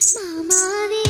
മാമാവേ.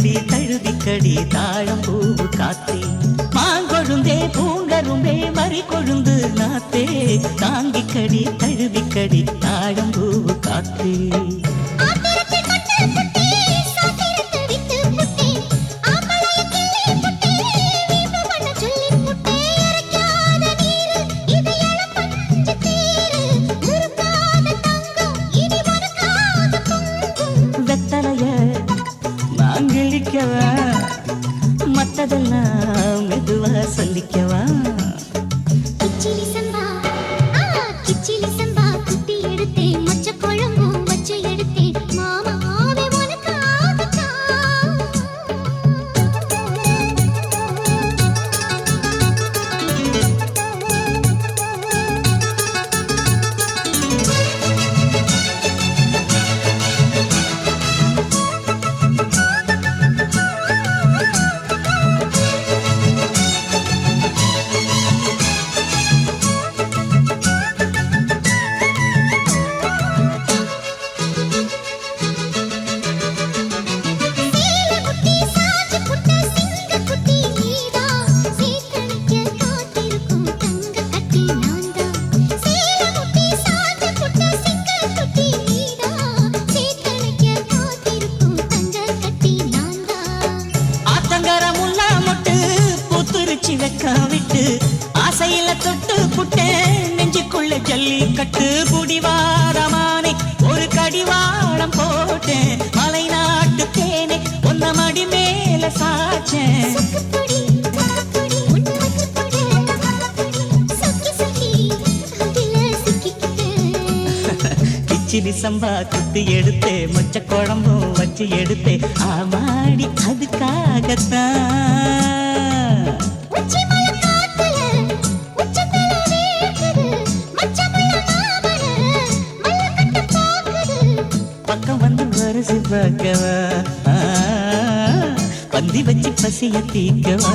தாங்கி கடி தழுவி கடி தாழம் பூவு காத்தே. மாங்கொழுந்தே பூங்கருந்தே மறி கொழுந்து நாத்தே. தாங்கிக்கடி கடி கடி தாழம் பூவு காத்தே. மத்ததெல்லாம் மெதுவா சொல்லிக்கவா? நெஞ்சுக்குள்ள ஜல்லி கட்டு புடிவாரமானே ஒரு கடிவாளம் போட்டேன் மலை நாட்டு தேனே ஒன்ன மடி மேல சாச்சேன் கிச்சிலி சம்பா குத்தி எடுத்தே மொச்ச குழம்பும் வச்சு எடுத்தே ஆமாடி அதுக்காகத்தான். பார்க்கவா? பந்தி வச்சு பசிய தீக்கவா?